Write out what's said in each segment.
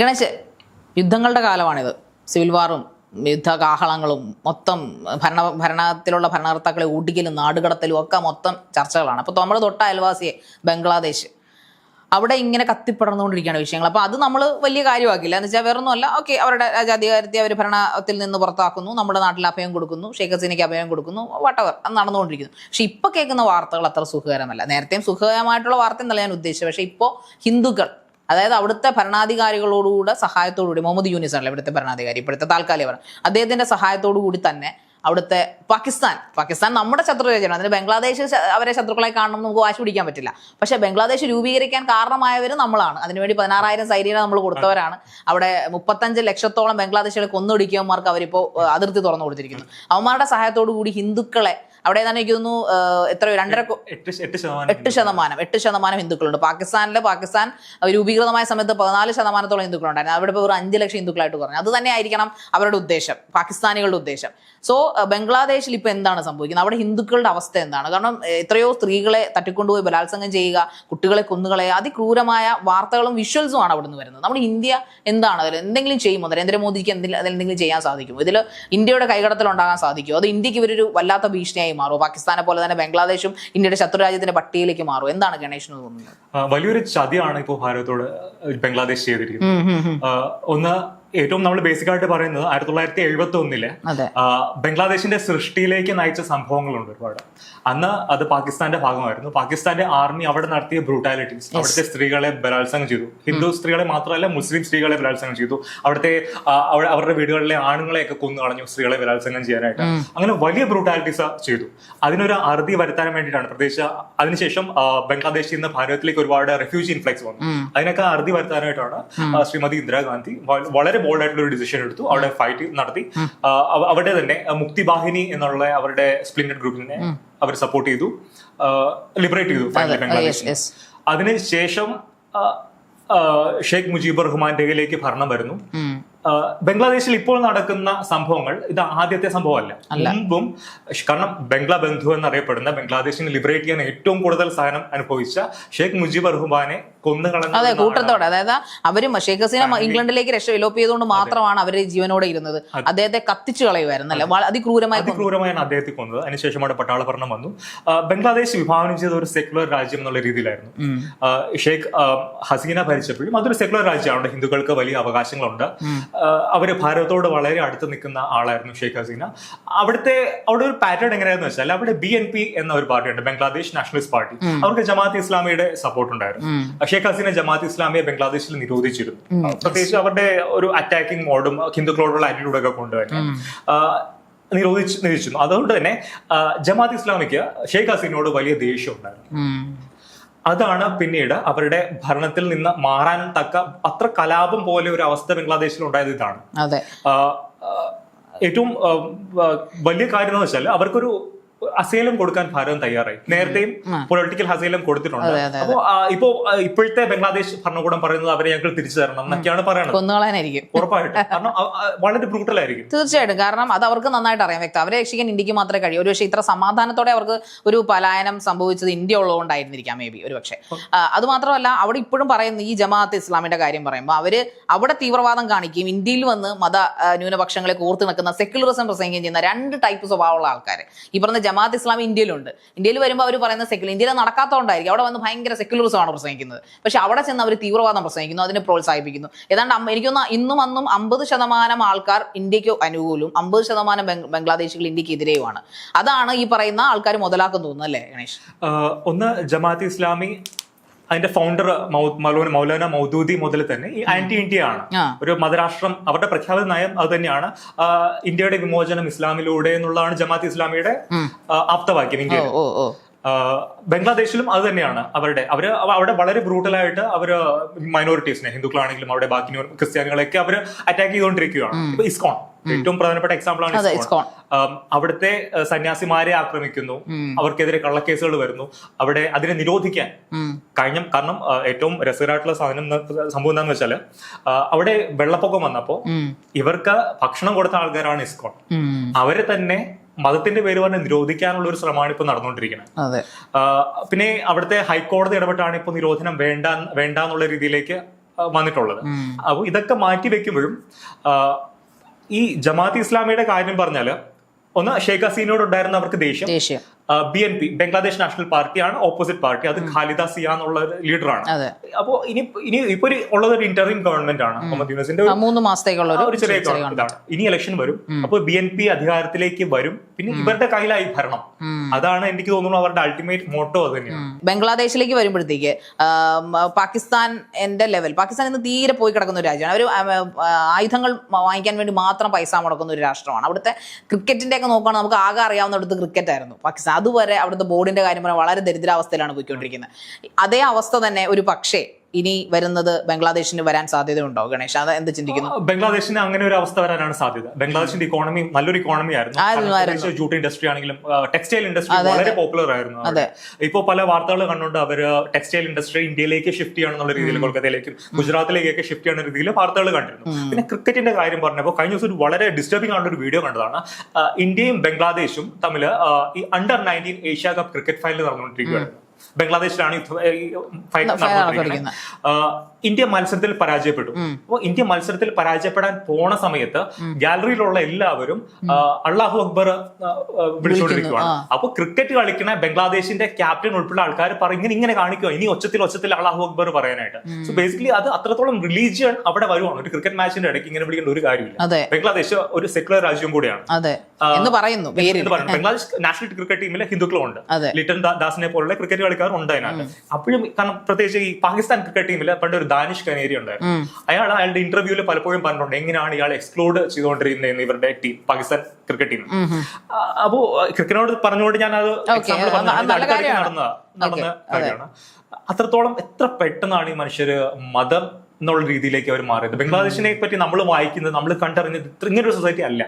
Ganesh യുദ്ധങ്ങളുടെ കാലമാണിത്. Civil വാറും യുദ്ധകാഹളങ്ങളും മൊത്തം ഭരണ ഭരണത്തിലുള്ള ഭരണകർത്താക്കളെ ഊട്ടിക്കലും നാടുകടത്തലും ഒക്കെ മൊത്തം ചർച്ചകളാണ്. അപ്പോൾ നമ്മുടെ തൊട്ട അയൽവാസിയെ ബംഗ്ലാദേശ്. അവിടെ ഇങ്ങനെ കത്തിപ്പടർന്നുകൊണ്ടിരിക്കുകയാണ് വിഷയങ്ങൾ. അപ്പോൾ അത് നമ്മൾ വലിയ കാര്യമാക്കില്ല എന്ന് വെച്ചാൽ വേറൊന്നുമല്ല. ഓക്കെ അവരുടെ രാജാധികാരത്തെ അവർ ഭരണത്തിൽ നിന്ന് പുറത്താക്കുന്നു. നമ്മുടെ നാട്ടിൽ അഭയം കൊടുക്കുന്നു. ഷെയ്ഖ് ഹസീനയ്ക്ക് അഭയം കൊടുക്കുന്നു. വട്ടവർ അത് നടന്നുകൊണ്ടിരിക്കുന്നു. പക്ഷെ ഇപ്പോൾ കേൾക്കുന്ന വാർത്തകൾ അത്ര സുഖകരമല്ല. നേരത്തെയും സുഖകരമായിട്ടുള്ള വാർത്ത എന്നല്ല ഞാൻ ഉദ്ദേശിച്ചത്. പക്ഷേ ഇപ്പോൾ ഹിന്ദുക്കൾ അതായത് അവിടുത്തെ ഭരണാധികാരികളോടുകൂടെ സഹായത്തോടുകൂടി മുഹമ്മദ് യൂനിസ് ആണല്ലോ ഇവിടുത്തെ ഭരണാധികാരി ഇപ്പോഴത്തെ താൽക്കാലിക ഭരണം അദ്ദേഹത്തിന്റെ സഹായത്തോടു കൂടി തന്നെ അവിടുത്തെ പാകിസ്ഥാൻ പാകിസ്ഥാൻ നമ്മുടെ ശത്രു രാജ്യമാണ് അതിന് ബംഗ്ലാദേശ് അവരെ ശത്രുക്കളെ കാണണം നമുക്ക് വാശി പിടിക്കാൻ പറ്റില്ല. പക്ഷെ ബംഗ്ലാദേശ് രൂപീകരിക്കാൻ കാരണമായവർ നമ്മളാണ്. അതിനുവേണ്ടി പതിനാറായിരം സൈനികരെ നമ്മൾ കൊടുത്തവരാണ്. അവിടെ മുപ്പത്തഞ്ച് ലക്ഷത്തോളം ബംഗ്ലാദേശികളെ കൊന്നൊടുക്കിയവന്മാർക്ക് അവരിപ്പോൾ അതിർത്തി തുറന്നു കൊടുത്തിരിക്കുന്നു. അവന്മാരുടെ സഹായത്തോടു കൂടി ഹിന്ദുക്കളെ അവിടെ തന്നെ എനിക്ക് തോന്നുന്നു എത്രയോ രണ്ടര എട്ട് ശതമാനം എട്ട് ശതമാനം ഹിന്ദുക്കളുണ്ട്. പാകിസ്ഥാനിലെ പാകിസ്ഥാൻ രൂപീകൃതമായ സമയത്ത് പതിനാല് ശതമാനത്തോളം ഹിന്ദുക്കളുണ്ടായിരുന്നു. അവിടെ ഇപ്പോൾ ഒരു അഞ്ച് ലക്ഷം ഹിന്ദുക്കളായിട്ട് കുറഞ്ഞു. അത് തന്നെ ആയിരിക്കണം അവരുടെ ഉദ്ദേശം പാകിസ്ഥാനികളുടെ ഉദ്ദേശം. സോ ബംഗ്ലാദേശിൽ ഇപ്പോൾ എന്താണ് സംഭവിക്കുന്നത്? അവിടെ ഹിന്ദുക്കളുടെ അവസ്ഥ എന്താണ്? കാരണം എത്രയോ സ്ത്രീകളെ തട്ടിക്കൊണ്ടുപോയി ബലാത്സംഗം ചെയ്യുക കുട്ടികളെ കൊന്നുകളയുക അതിക്രൂരമായ വാർത്തകളും വിഷ്വൽസും ആണ് നിന്ന് വരുന്നത്. നമ്മുടെ ഇന്ത്യ എന്താണ് അതിൽ എന്തെങ്കിലും ചെയ്യുമോ? നരേന്ദ്രമോദിക്ക് എന്തെങ്കിലും അതിൽ എന്തെങ്കിലും ചെയ്യാൻ സാധിക്കുമോ? ഇതിൽ ഇന്ത്യയുടെ കൈകടത്തൽ ഉണ്ടാകാൻ സാധിക്കുമോ? അത് ഇന്ത്യയ്ക്ക് ഇവരൊരു വല്ലാത്ത ഭീഷണിയായി മാറുമോ പാകിസ്ഥാനെ പോലെ തന്നെ ബംഗ്ലാദേശും ഇന്ത്യയുടെ ശത്രുരാജ്യത്തിന്റെ പട്ടികയിലേക്ക് മാറും. എന്താണ് ഗണേഷിന് തോന്നുന്നത്? വലിയൊരു ചതിയാണ് ഇപ്പോൾ ഭാരതത്തോട് ബംഗ്ലാദേശ് ചെയ്തിരിക്കുന്നത്. ഒന്ന് ഏറ്റവും നമ്മൾ ബേസിക് ആയിട്ട് പറയുന്നത് ആയിരത്തി തൊള്ളായിരത്തി എഴുപത്തി ഒന്നിലെ ബംഗ്ലാദേശിന്റെ സൃഷ്ടിയിലേക്ക് നയിച്ച സംഭവങ്ങളുണ്ട് ഒരുപാട്. അന്ന് അത് പാകിസ്ഥാന്റെ ഭാഗമായിരുന്നു. പാകിസ്ഥാന്റെ ആർമി അവിടെ നടത്തിയ ബ്രൂട്ടാലിറ്റീസ് അവിടുത്തെ സ്ത്രീകളെ ബലാത്സംഗം ചെയ്തു. ഹിന്ദു സ്ത്രീകളെ മാത്രമല്ല മുസ്ലിം സ്ത്രീകളെ ബലാത്സംഗം ചെയ്തു. അവിടുത്തെ അവരുടെ വീടുകളിലെ ആണുങ്ങളെയൊക്കെ കൊന്നു കളഞ്ഞു സ്ത്രീകളെ ബലാത്സംഗം ചെയ്യാനായിട്ട്. അങ്ങനെ വലിയ ബ്രൂട്ടാലിറ്റീസ് ചെയ്തു. അതിനൊരു അറുതി വരുത്താൻ വേണ്ടിയിട്ടാണ്. പ്രത്യേകിച്ച് അതിനുശേഷം ബംഗ്ലാദേശിൽ നിന്ന് ഭാരതത്തിലേക്ക് ഒരുപാട് റെഫ്യൂജി ഇൻഫ്ലക്സ് വന്നു. അതിനൊക്കെ അറുതി വരുത്താനായിട്ടാണ് ശ്രീമതി ഇന്ദിരാഗാന്ധി വ- വളരെ ബോൾഡ് ആയിട്ടുള്ള ഒരു ഡിസിഷൻ എടുത്തു. അവിടെ ഫൈറ്റ് നടത്തി. അവിടെ തന്നെ ആ, മുക്തി ബാഹിനി എന്നുള്ള അവരുടെ സ്പ്ലിൻഡ് ഗ്രൂപ്പിനെ അവർ സപ്പോർട്ട് ചെയ്തു. ലിബറേറ്റ് ചെയ്തു യെസ് അതിനുശേഷം ഷേഖ് മുജീബ് റഹ്മാന്റെ കയ്യിലേക്ക് ഭരണം വരുന്നു. ബംഗ്ലാദേശിൽ ഇപ്പോൾ നടക്കുന്ന സംഭവങ്ങൾ ഇത് ആദ്യത്തെ സംഭവമല്ല. മുമ്പും കാരണം ബംഗ്ലാ ബന്ധു എന്നറിയപ്പെടുന്ന ബംഗ്ലാദേശിനെ ലിബറേറ്റ് ചെയ്യാൻ ഏറ്റവും കൂടുതൽ സഹനം അനുഭവിച്ച ഷെയ്ഖ് മുജീബുർ റഹ്മാനെ അതെ കൂട്ടത്തോടെ. അതായത് അവരും ഷെയ്ഖ് ഹസീന ഇംഗ്ലണ്ടിലേക്ക് രക്ഷ എലോപ്പ് ചെയ്തുകൊണ്ട് മാത്രമാണ് അവർ ജീവനോടെ ഇരുന്നത്. അദ്ദേഹത്തെ കത്തിച്ചു കളയുമായിരുന്നു അല്ലെ? അതിക്രൂരമായി കൊന്നു. അതിക്രൂരമായാണ് അദ്ദേഹത്തെ കൊന്നത്. അതിനുശേഷമാണ് പട്ടാള ഭരണം വന്നു. ബംഗ്ലാദേശ് വിഭാവനം ചെയ്ത ഒരു സെക്യുലർ രാജ്യം എന്നുള്ള രീതിയിലായിരുന്നു. ഷേഖ് ഷെയ്ഖ് ഹസീന ഭരിച്ചപ്പോഴും അതൊരു സെക്യുലർ രാജ്യമാണ്. അവിടെ ഹിന്ദുക്കൾക്ക് വലിയ അവകാശങ്ങളുണ്ട്. അവർ ഭാരതത്തോട് വളരെ അടുത്ത് നിൽക്കുന്ന ആളായിരുന്നു ഷെയ്ഖ് ഹസീന. അവിടുത്തെ അവിടെ ഒരു പാറ്റേൺ എങ്ങനെയാണെന്ന് വെച്ചാൽ അവിടെ ബി എൻ പി എന്ന ഒരു പാർട്ടിയുണ്ട് ബംഗ്ലാദേശ് നാഷണലിസ്റ്റ് പാർട്ടി. അവർക്ക് ജമാഅത്ത് ഇസ്ലാമിയുടെ സപ്പോർട്ട് ഉണ്ടായിരുന്നു. ഷെയ്ഖ് ഹസീന ജമാഅത്ത് ഇസ്ലാമിയെ ബംഗ്ലാദേശിൽ നിരോധിച്ചിരുന്നു. പ്രത്യേകിച്ച് അവരുടെ ഒരു അറ്റാക്കിംഗ് മോഡും ഹിന്ദുക്കളോടുള്ള ആറ്റിറ്റ്യൂഡൊക്കെ ഒക്കെ ആ, നിരോധിച്ച് നിരോധിച്ചിരുന്നു. അതുകൊണ്ട് തന്നെ ജമാഅത്ത് ഇസ്ലാമിക്ക് ഷെയ്ഖ് ഹസീനോട് വലിയ ദേഷ്യം ഉണ്ടായിരുന്നു. അതാണ് പിന്നീട് അവരുടെ ഭരണത്തിൽ നിന്ന് മാറാൻ തക്ക അത്ര കലാപം പോലെ ഒരു അവസ്ഥ ബംഗ്ലാദേശിൽ ഉണ്ടായത് ഇതാണ്. ഏറ്റവും വലിയ കാര്യം എന്ന് വെച്ചാൽ അവർക്കൊരു അസൈലം കൊടുക്കാൻ ഭാരതം തയ്യാറായി. നേരത്തെയും പൊളിറ്റിക്കൽ അസൈലം കൊടുത്തിട്ടുണ്ട്. അപ്പൊ ഇപ്പൊ ഇപ്പോഴത്തെ ബംഗ്ലാദേശ് ഭരണകൂടം പറയുന്നത് അവരെ ഞങ്ങൾ തിരിച്ചു തരണം എന്നൊക്കെയാണ് പറയുന്നത് ഉറപ്പായിട്ടും. കാരണം വളരെ ബ്രൂട്ടൽ ആയിരിക്കും. തീർച്ചയായിട്ടും. കാരണം അത് അവർക്ക് നന്നായിട്ട് അറിയാം. വ്യക്തം അവരെ രക്ഷിക്കാൻ ഇന്ത്യയ്ക്ക് മാത്രമേ കഴിയൂ. ഒരു പക്ഷേ ഇത്ര സമാധാനത്തോടെ അവർക്ക് ഒരു പലായനം സംഭവിച്ചത് ഇന്ത്യ ഉള്ളതുകൊണ്ടായിരുന്നിരിക്കാം മേ ബി ഒരു പക്ഷേ അത് മാത്രമല്ല അവിടെ ഇപ്പോഴും പറയുന്ന ഈ ജമാഅത്ത് ഇസ്ലാമിന്റെ കാര്യം പറയുമ്പോൾ അവർ അവിടെ തീവ്രവാദം കാണിക്കുകയും ഇന്ത്യയിൽ വന്ന് മത ന്യൂനപക്ഷങ്ങളെ കോർത്ത് നിൽക്കുന്ന സെക്യുലറിസം പ്രസംഗിക്കുകയും ചെയ്യുന്ന രണ്ട് ടൈപ്പ് സ്വഭാവമുള്ള ആൾക്കാർ ഈ പറഞ്ഞ ജമാഅത്ത് ഇസ്ലാം ഇന്ത്യയിലുണ്ട്. ഇന്ത്യയിൽ വരുമ്പോൾ അവർ പറയുന്ന സെക്യുലർ ഇന്ത്യയിൽ നടക്കാത്തതുകൊണ്ടായിരിക്കും. അവിടെ വന്ന് ഭയങ്കര സെക്യുലറിസമാണ് പ്രസംഗിക്കുന്നത്. പക്ഷെ അവിടെ ചെന്ന് അവർ തീവ്രവാദം പ്രസംഗിക്കുന്നു അതിനെ പ്രോത്സാഹിപ്പിക്കുന്നു. ഏതാണ്ട് എനിക്കൊന്ന് ഇന്നും അന്നും അമ്പത് ശതമാനം ആൾക്കാർ ഇന്ത്യയ്ക്ക് അനുകൂലവും അമ്പത് ശതമാനം ബംഗ്- ബംഗ്ലാദേശികൾ ഇന്ത്യയ്ക്ക് എതിരെയുമാണ്. അതാണ് ഈ പറയുന്ന ആൾക്കാർ മുതലാക്കുന്നു തോന്നുന്നു അല്ലേ ഗണേഷ്? ഒന്ന് ജമാഅത്ത് ഇസ്ലാമി അതിന്റെ ഫൗണ്ടർ മൗലാന മൗലാന മൗദൂദി മുതൽ തന്നെ ഈ ആന്റി ഇന്ത്യ ആണ്. ഒരു മതരാഷ്ട്രം അവരുടെ പ്രഖ്യാപിത നയം അത് തന്നെയാണ്. ഇന്ത്യയുടെ വിമോചനം ഇസ്ലാമിലൂടെ എന്നുള്ളതാണ് ജമാഅത്ത് ഇസ്ലാമിയുടെ ആപ്തവാക്യം ഇന്ത്യ ബംഗ്ലാദേശിലും അത് തന്നെയാണ് അവരുടെ. അവർ അവ- അവിടെ വളരെ ബ്രൂട്ടലായിട്ട് അവർ മൈനോറിറ്റീസിനെ ഹിന്ദുക്കളാണെങ്കിലും അവിടെ ബാക്കി ക്രിസ്ത്യാനികളെയൊക്കെ അവർ അറ്റാക്ക് ചെയ്തുകൊണ്ടിരിക്കുകയാണ്. ഇസ്കോൺ ഏറ്റവും പ്രധാനപ്പെട്ട എക്സാമ്പിൾ ആണ് ഇസ്കോൺ. അവിടുത്തെ സന്യാസിമാരെ ആക്രമിക്കുന്നു. അവർക്കെതിരെ കള്ളക്കേസുകൾ വരുന്നു. അവിടെ അതിനെ നിരോധിക്കാൻ. കഴിഞ്ഞ കാരണം ഏറ്റവും രസകരമായിട്ടുള്ള സാധനം സംഭവം എന്താണെന്ന് വെച്ചാൽ അവിടെ വെള്ളപ്പൊക്കം വന്നപ്പോ ഇവർക്ക് ഭക്ഷണം കൊടുത്ത ആൾക്കാരാണ് ഇസ്കോൺ. അവരെ തന്നെ മതത്തിന്റെ പേര് പറഞ്ഞ് നിരോധിക്കാനുള്ള ഒരു ശ്രമമാണ് ഇപ്പൊ നടന്നുകൊണ്ടിരിക്കുന്നത്. പിന്നെ അവിടുത്തെ ഹൈക്കോടതി ഇടപെട്ടാണ് ഇപ്പൊ നിരോധനം വേണ്ട വേണ്ട എന്നുള്ള രീതിയിലേക്ക് വന്നിട്ടുള്ളത്. അപ്പോൾ ഇതൊക്കെ മാറ്റി വെക്കുമ്പോഴും ഈ ജമാഅത്ത് ഇസ്ലാമിയുടെ കാര്യം പറഞ്ഞാൽ ഒന്ന് ഷെയ്ഖ് ഹസീനോട് ഉണ്ടായിരുന്ന അവർക്ക് ദേഷ്യം. ദേഷ്യം. B N P Bangladesh national പാർട്ടിയാണ് ഓപ്പോസിറ്റ് പാർട്ടി. അത് ഖാലിദ സിയ എന്നുള്ള ലീഡറാണ്. ആണ് അപ്പോ ഇനി ഇനി ഇപ്പൊ ഉള്ളത് ഒരു ഇന്റർവ്യൂ ഗവൺമെന്റ് ആണ് മുഹമ്മദ് യൂനസിന്റെ മൂന്ന് മാസത്തേക്കുള്ള ഒരു ചെറിയ ഇതാണ് ഇനി ഇലക്ഷൻ വരും. അപ്പൊ ബി എൻ പി അധികാരത്തിലേക്ക് വരും. പിന്നെ ഇവരുടെ കയ്യിലായി ഭരണം. അതാണ് എനിക്ക് തോന്നുന്നു അവരുടെ അൾട്ടിമേറ്റ് മോട്ടോ അത് തന്നെയാണ്. ബംഗ്ലാദേശിലേക്ക് വരുമ്പോഴത്തേക്ക് പാകിസ്ഥാൻ എന്റെ ലെവൽ പാകിസ്ഥാൻ ഇന്ന് തീരെ പോയി കിടക്കുന്ന ഒരു രാജ്യമാണ്. അവർ ആയുധങ്ങൾ വാങ്ങിക്കാൻ വേണ്ടി മാത്രം പൈസ മുടക്കുന്ന ഒരു രാഷ്ട്രമാണ്. അവിടുത്തെ ക്രിക്കറ്റിന്റെ ഒക്കെ നോക്കുകയാണെങ്കിൽ നമുക്ക് ആകെ അറിയാവുന്നിടത്ത് ക്രിക്കറ്റ് ആയിരുന്നു പാകിസ്ഥാൻ അതുവരെ അവിടുത്തെ ബോർഡിന്റെ കാര്യം പറഞ്ഞാൽ വളരെ ദരിദ്രാവസ്ഥയിലാണ് പോയിക്കൊണ്ടിരിക്കുന്നത്. അതേ അവസ്ഥ തന്നെ ഒരു പക്ഷേ ഇനി വരുന്നത് ബംഗ്ലാദേശിന് വരാൻ സാധ്യതയുണ്ടോ ഗണേഷ്? അത് എന്ത് ചിന്തിക്കുന്നു? ബംഗ്ലാദേശിന് അങ്ങനെ ഒരു അവസ്ഥ വരാനാണ് സാധ്യത. ബംഗ്ലാദേശിന്റെ ഇക്കോണമി നല്ലൊരു ഇക്കോണമി ആയിരുന്നു. ജൂട്ട് ഇൻഡസ്ട്രി ആണെങ്കിലും ടെക്സ്റ്റൈൽ ഇൻഡസ്ട്രി വളരെ പോപ്പുലർ ആയിരുന്നു അതെ. ഇപ്പോ പല വാർത്തകൾ കണ്ടുകൊണ്ട് അവർ ടെക്സ്റ്റൈൽ ഇൻഡസ്ട്രി ഇന്ത്യയിലേക്ക് ഷിഫ്റ്റ് ചെയ്യണമെന്നുള്ള രീതിയിൽ കൊൽക്കത്തയിലേക്കും ഗുജറാത്തിലേക്കൊക്കെ ഷിഫ്റ്റ് ചെയ്യുന്ന രീതിയിൽ വാർത്തകൾ കണ്ടിരുന്നു. പിന്നെ ക്രിക്കറ്റിന്റെ കാര്യം പറഞ്ഞപ്പോൾ കഴിഞ്ഞ ദിവസം ഒരു വളരെ ഡിസ്റ്റർബിംഗ് ആയിട്ടുള്ള ഒരു വീഡിയോ കണ്ടതാണ്. ഇന്ത്യയും ബംഗ്ലാദേശും തമ്മിൽ ഈ under nineteen Asia cup cricket final നടന്നുകൊണ്ടിരിക്കുകയായിരുന്നു. ബംഗ്ലാദേശിലാണ് ഇന്ത്യ മത്സരത്തിൽ പരാജയപ്പെട്ടു. അപ്പോൾ ഇന്ത്യ മത്സരത്തിൽ പരാജയപ്പെടാൻ പോണ സമയത്ത് ഗാലറിയിലുള്ള എല്ലാവരും അള്ളാഹു അക്ബർ വിളിച്ചുകൊണ്ടിരിക്കുകയാണ് അപ്പൊ ക്രിക്കറ്റ് കളിക്കുന്ന ബംഗ്ലാദേശിന്റെ ക്യാപ്റ്റൻ ഉൾപ്പെടെ ആൾക്കാർ പറയും ഇങ്ങനെ ഇങ്ങനെ കാണിക്കുക ഇനി ഒച്ചത്തിൽ ഒച്ചത്തിൽ അള്ളാഹു അക്ബർ പറയാനായിട്ട്. സോ ബേസിക്കലി അത് അത്രത്തോളം റിലീജിയൻ അവിടെ വരുവാണ്. ഒരു ക്രിക്കറ്റ് മാച്ചിന്റെ ഇടയ്ക്ക് ഇങ്ങനെ വിളിക്കേണ്ട ഒരു കാര്യമില്ല. ബംഗ്ലാദേശ് ഒരു സെക്യുലർ രാജ്യം കൂടിയാണ്. ബംഗ്ലാദേശ് നാഷണൽ ക്രിക്കറ്റ് ടീമിലെ ഹിന്ദുക്കളുണ്ട് ഉണ്ട് ലിറ്റൻ ദാസിനെ പോലുള്ള ക്രിക്കറ്റ് കളിക്കാർ ഉണ്ട് അതിനകത്ത്. അപ്പോഴും കാരണം പ്രത്യേകിച്ച് ഈ പാകിസ്ഥാൻ ക്രിക്കറ്റ് ടീമിൽ പണ്ട് ഒരു ദാനിഷ് കനേരി ഉണ്ടായിരുന്നു. അയാൾ അയാളുടെ ഇന്റർവ്യൂവിൽ പലപ്പോഴും പറഞ്ഞിട്ടുണ്ട് എങ്ങനെയാണ് ഇയാൾ എക്സ്ക്ലൂഡ് ചെയ്തുകൊണ്ടിരുന്നത് ഇവരുടെ ടീം പാകിസ്ഥാൻ ക്രിക്കറ്റ് ടീം അപ്പോ ക്രിക്കറ്റിനോട് പറഞ്ഞുകൊണ്ട് ഞാൻ അത്. നടന്ന നടന്ന കാര്യമാണ്. അത്രത്തോളം എത്ര പെട്ടെന്നാണ് ഈ മനുഷ്യര് മതം എന്നുള്ള രീതിയിലേക്ക് അവർ മാറിയത്. ബംഗ്ലാദേശിനെ പറ്റി നമ്മൾ വായിക്കുന്നത് നമ്മൾ കണ്ടറിഞ്ഞത് ഇങ്ങനൊരു ഇങ്ങനെ ഒരു സൊസൈറ്റി അല്ല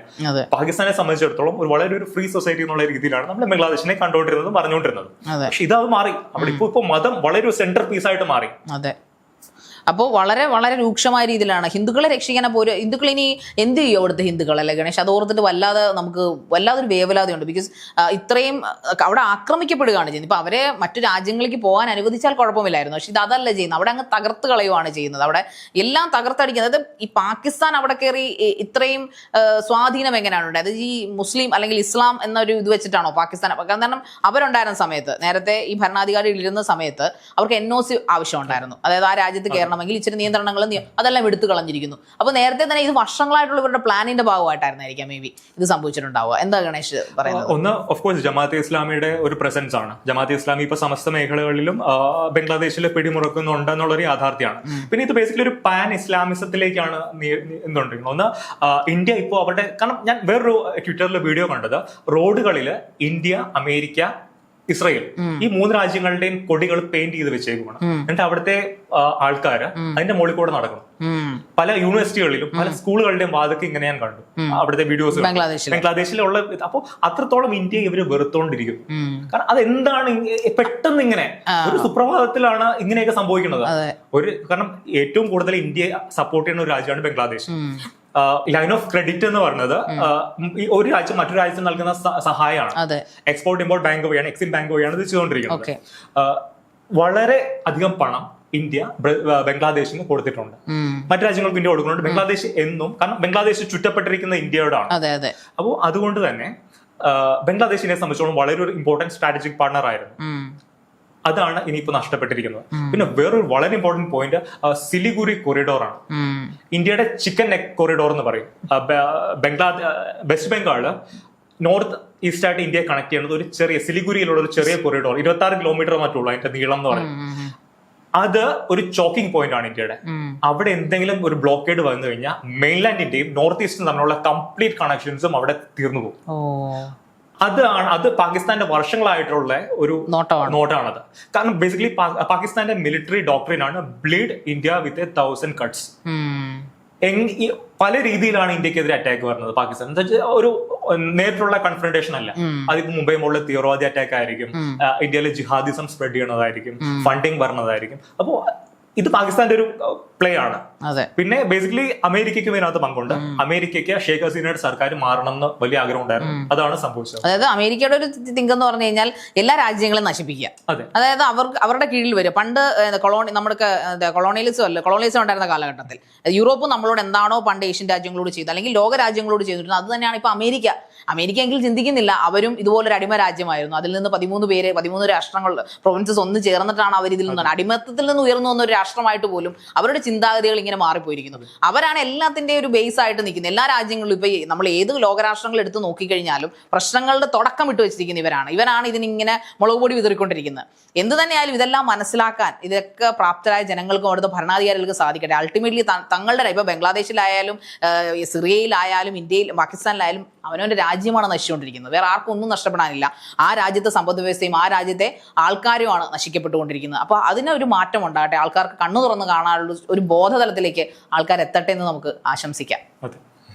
പാകിസ്ഥാനെ സംബന്ധിച്ചിടത്തോളം ഒരു വളരെ ഒരു ഫ്രീ സൊസൈറ്റി എന്നുള്ള രീതിയിലാണ് നമ്മൾ ബംഗ്ലാദേശിനെ കണ്ടുകൊണ്ടിരുന്നതും പറഞ്ഞുകൊണ്ടിരുന്നത് പക്ഷെ ഇതത് മാറി. അവിടെ ഇപ്പൊ ഇപ്പൊ മതം വളരെ ഒരു സെന്റർ പീസ് ആയിട്ട് മാറി. അപ്പോൾ വളരെ വളരെ രൂക്ഷമായ രീതിയിലാണ് ഹിന്ദുക്കളെ രക്ഷിക്കാൻ ഒരു ഹിന്ദുക്കൾ ഇനി എന്ത് ചെയ്യും അവിടുത്തെ ഹിന്ദുക്കൾ അല്ലെ ഗണേഷ്? അത് ഓർത്തിട്ട് വല്ലാതെ നമുക്ക് വല്ലാതൊരു വേവലാതെയുണ്ട്. ബിക്കോസ് ഇത്രയും അവിടെ ആക്രമിക്കപ്പെടുകയാണ് ചെയ്യുന്നത്. ഇപ്പോൾ അവരെ മറ്റു രാജ്യങ്ങളിലേക്ക് പോകാൻ അനുവദിച്ചാൽ കുഴപ്പമില്ലായിരുന്നു. പക്ഷെ ഇത് അതല്ല ചെയ്യുന്നത്. അവിടെ അങ്ങ് തകർത്ത് കളയുവാണ് ചെയ്യുന്നത്. അവിടെ എല്ലാം തകർത്തടിക്കുന്നത്. അതായത് ഈ പാകിസ്ഥാൻ അവിടെ കയറി ഇത്രയും സ്വാധീനം എങ്ങനെയാണ് ഉണ്ടായത്? ഈ മുസ്ലിം അല്ലെങ്കിൽ ഇസ്ലാം എന്നൊരു ഇത് വെച്ചിട്ടാണോ പാകിസ്ഥാൻ? കാരണം അവരുണ്ടായിരുന്ന സമയത്ത് നേരത്തെ ഈ ഭരണാധികാരികളിരുന്ന സമയത്ത് അവർക്ക് എൻ ഒ സി ആവശ്യമുണ്ടായിരുന്നു അതായത് ആ രാജ്യത്ത് കയറണമെങ്കിൽ ഇച്ചിരി നിയന്ത്രണങ്ങളും അതെല്ലാം എടുത്തു കളഞ്ഞിരിക്കുന്നു. അപ്പോൾ നേരത്തെ തന്നെ ഇത് വർഷങ്ങളായിട്ടുള്ള ഇവരുടെ പ്ലാനിന്റെ ഭാഗമായിട്ടായിരുന്നായിരിക്കാം മേ ബി ഇത് സംഭവിച്ചിട്ടുണ്ടാവുക. എന്താ ഗണേഷ് പറയുന്നത്? ഒന്ന് ഓഫ് കോഴ്സ് ജമാഅത്തെ ഇസ്ലാമിയുടെ ഒരു പ്രസൻസ് ആണ്. ജമാഅത്തെ ഇസ്ലാമി ഇപ്പൊ സമസ്ത മേഖലകളിലും ബംഗ്ലാദേശിൽ പിടിമുറക്കുന്നുണ്ടെന്നുള്ള എന്നുള്ളൊരു യാഥാർത്ഥ്യമാണ്. പിന്നെ ഇത് ബേസിക്കലി ഒരു പാൻ ഇസ്ലാമിസത്തിലേക്കാണ് നീ- ഒന്ന് ഇന്ത്യ ഇപ്പോൾ അവരുടെ കാരണം ഞാൻ വേറൊരു ട്വിറ്ററിൽ വീഡിയോ കണ്ടത്. റോഡുകളിൽ ഇന്ത്യ അമേരിക്ക ഇസ്രയേൽ. ഈ മൂന്ന് രാജ്യങ്ങളുടെയും കൊടികൾ പെയിന്റ് ചെയ്ത് വെച്ചേക്കുവാണ്. എന്നിട്ട് അവിടുത്തെ ആൾക്കാർ അതിന്റെ മുകളിൽ കൂടെ നടക്കണം പല യൂണിവേഴ്സിറ്റികളിലും പല സ്കൂളുകളുടെയും വാദക്ക് ഇങ്ങനെ ഞാൻ കണ്ടു. അവിടുത്തെ വീഡിയോസ് ബംഗ്ലാദേശിലുള്ള അപ്പോൾ അത്രത്തോളം ഇന്ത്യ ഇവർ വെറുത്തോണ്ടിരിക്കും കാരണം അതെന്താണ് പെട്ടെന്ന് ഇങ്ങനെ ഒരു സുപ്രഭാതത്തിലാണ് ഇങ്ങനെയൊക്കെ സംഭവിക്കുന്നത്. ഒരു കാരണം ഏറ്റവും കൂടുതൽ ഇന്ത്യയെ സപ്പോർട്ട് ചെയ്യുന്ന ഒരു രാജ്യമാണ് ബംഗ്ലാദേശ്. ലൈൻ ഓഫ് ക്രെഡിറ്റ് എന്ന് പറയുന്നത് ആ, ഒരു രാജ്യം മറ്റൊരു രാജ്യത്തിന് നൽകുന്ന സഹായമാണ്. എക്സ്പോർട്ട് ഇമ്പോർട്ട് ബാങ്ക് വഴിയാണ് എക്സിം ബാങ്ക് വഴിയാണ് ഇത് ചെയ്തുകൊണ്ടിരിക്കുന്നത്. വളരെ അധികം പണം ഇന്ത്യ ബംഗ്ലാദേശിന് കൊടുത്തിട്ടുണ്ട്. മറ്റു രാജ്യങ്ങൾക്ക് ഇന്ത്യ കൊടുക്കുന്നുണ്ട്. ബംഗ്ലാദേശ് എന്നും കാരണം ബംഗ്ലാദേശ് ചുറ്റപ്പെട്ടിരിക്കുന്ന ഇന്ത്യയോടാണ്. അപ്പോൾ അതുകൊണ്ട് തന്നെ ബംഗ്ലാദേശിനെ സംബന്ധിച്ചോളം വളരെ ഒരു ഇമ്പോർട്ടന്റ് സ്ട്രാറ്റജിക് പാർട്ണർ ആയിരുന്നു. അതാണ് ഇനിയിപ്പോ നഷ്ടപ്പെട്ടിരിക്കുന്നത്. പിന്നെ വേറൊരു വളരെ ഇമ്പോർട്ടന്റ് പോയിന്റ് സിലിഗുരി കൊറിഡോർ ആണ്. ഇന്ത്യയുടെ ചിക്കൻ നെക്ക് കൊറിഡോർ എന്ന് പറയും. Bangladesh West Bengal north east ആയിട്ട് ഇന്ത്യയെ കണക്ട് ചെയ്യുന്നത് ഒരു ചെറിയ സിലിഗുരിയിലുള്ള ഒരു ചെറിയ കൊറിഡോർ ഇരുപത്തി ആറ് കിലോമീറ്റർ മറ്റുള്ളൂ അതിന്റെ നീളം എന്ന് പറയും. അത് ഒരു ചോക്കിംഗ് പോയിന്റ് ആണ് ഇന്ത്യയുടെ. അവിടെ എന്തെങ്കിലും ഒരു ബ്ലോക്കേഡ് വന്നു കഴിഞ്ഞാൽ മെയിൻലാൻഡിന്റെയും നോർത്ത് ഈസ്റ്റും തമ്മിലുള്ള കംപ്ലീറ്റ് കണക്ഷൻസും അവിടെ തീർന്നു പോകും. അതാണ് അത് പാകിസ്ഥാന്റെ വർഷങ്ങളായിട്ടുള്ള ഒരു നോട്ടമാണ് നോട്ടാണത്. കാരണം ബേസിക്കലി പാകിസ്ഥാന്റെ മിലിറ്ററി ഡോക്ടറിൻ ആണ് bleed India with a thousand cuts. പല രീതിയിലാണ് ഇന്ത്യക്കെതിരെ അറ്റാക്ക് വരുന്നത് പാകിസ്ഥാൻ. ഒരു നേരിട്ടുള്ള കൺഫ്രണ്ടേഷൻ അല്ല. അതിപ്പോ മുംബൈ മുകളിൽ തീവ്രവാദി അറ്റാക്ക് ആയിരിക്കും. ഇന്ത്യയിലെ ജിഹാദിസം സ്പ്രെഡ് ചെയ്യണതായിരിക്കും ഫണ്ടിങ് വരുന്നതായിരിക്കും. അപ്പോൾ ഇത് പാകിസ്ഥാന്റെ ഒരു പ്ലേ ആണ്. പിന്നെ ബേസിക്കലി അമേരിക്കയ്ക്കും ഇതിനകത്ത് പങ്കുണ്ട്. അമേരിക്കയ്ക്ക് ഷേഖ് ഹസീനയുടെ സർക്കാർ മാറണം എന്ന് വലിയ ആഗ്രഹം ഉണ്ടായിരുന്നു. അതാണ് സംഭവിച്ചത്. അതായത് അമേരിക്കയുടെ ഒരു തിങ്ക് എന്ന് പറഞ്ഞു കഴിഞ്ഞാൽ എല്ലാ രാജ്യങ്ങളും നശിപ്പിക്കുക. അതായത് അവർക്ക് അവരുടെ കീഴിൽ വരും പണ്ട് കൊളോണി നമ്മുടെ കൊളോണിയലിസം അല്ല കൊളോണിയലിസം ഉണ്ടായിരുന്ന കാലഘട്ടത്തിൽ. യൂറോപ്പ് നമ്മളോട് എന്താണോ പണ്ട് ഏഷ്യൻ രാജ്യങ്ങളോട് ചെയ്തത് അല്ലെങ്കിൽ ലോക രാജ്യങ്ങളോട് ചെയ്തിരുന്നത് അത് തന്നെയാണ് ഇപ്പൊ അമേരിക്ക. അമേരിക്ക എങ്കിൽ ചിന്തിക്കുന്നില്ല അവരും ഇതുപോലെ ഒരു അടിമ രാജ്യമായിരുന്നു. അതിൽ നിന്ന് പതിമൂന്ന് പേര് പതിമൂന്ന് രാഷ്ട്രങ്ങൾ പ്രൊവിൻസസ് ഒന്ന് ചേർന്നിട്ടാണ് അവർ ഇതിൽ നിന്ന് അടിമത്തത്തിൽ നിന്ന് ഉയർന്നു വന്ന ഒരു രാഷ്ട്രമായിട്ട് പോലും അവരുടെ ചിന്താഗതികൾ ഇങ്ങനെ മാറിപ്പോയിരിക്കുന്നു. അവരാണ് എല്ലാത്തിന്റെ ഒരു ബേസ് ആയിട്ട് നിൽക്കുന്നത്. എല്ലാ രാജ്യങ്ങളിലും ഇപ്പൊ നമ്മൾ ഏത് ലോകരാഷ്ട്രങ്ങൾ എടുത്ത് നോക്കിക്കഴിഞ്ഞാലും പ്രശ്നങ്ങളുടെ തുടക്കം ഇട്ട് വെച്ചിരിക്കുന്ന ഇവരാണ്. ഇവരാണ് ഇതിനിങ്ങനെ മുളക് പൊടി വിതറിക്കൊണ്ടിരിക്കുന്നത്. എന്ത് തന്നെയായാലും ഇതെല്ലാം മനസ്സിലാക്കാൻ ഇതൊക്കെ പ്രാപ്തരായ ജനങ്ങൾക്കും അവിടുത്തെ ഭരണാധികാരികൾക്ക് സാധിക്കട്ടെ. അൾട്ടിമേറ്റ്ലി തങ്ങളുടെ ഇപ്പൊ ബംഗ്ലാദേശിലായാലും സിറിയയിലായാലും ഇന്ത്യയിൽ പാകിസ്ഥാനിലായാലും അവനവന്റെ രാജ്യമാണ് നശിച്ചുകൊണ്ടിരിക്കുന്നത്. വേറെ ആർക്കും ഒന്നും നഷ്ടപ്പെടാനില്ല. ആ രാജ്യത്തെ സമ്പദ് വ്യവസ്ഥയും ആ രാജ്യത്തെ ആൾക്കാരുമാണ് നശിക്കപ്പെട്ടുകൊണ്ടിരിക്കുന്നത്. അപ്പോൾ അതിനൊരു മാറ്റം ഉണ്ടാകട്ടെ ആൾക്കാർക്ക് കണ്ണു തുറന്ന് കാണാനുള്ള ഒരു ബോധതലത്തിലേക്ക് ആൾക്കാർ എത്തട്ടെ എന്ന് നമുക്ക് ആശംസിക്കാം.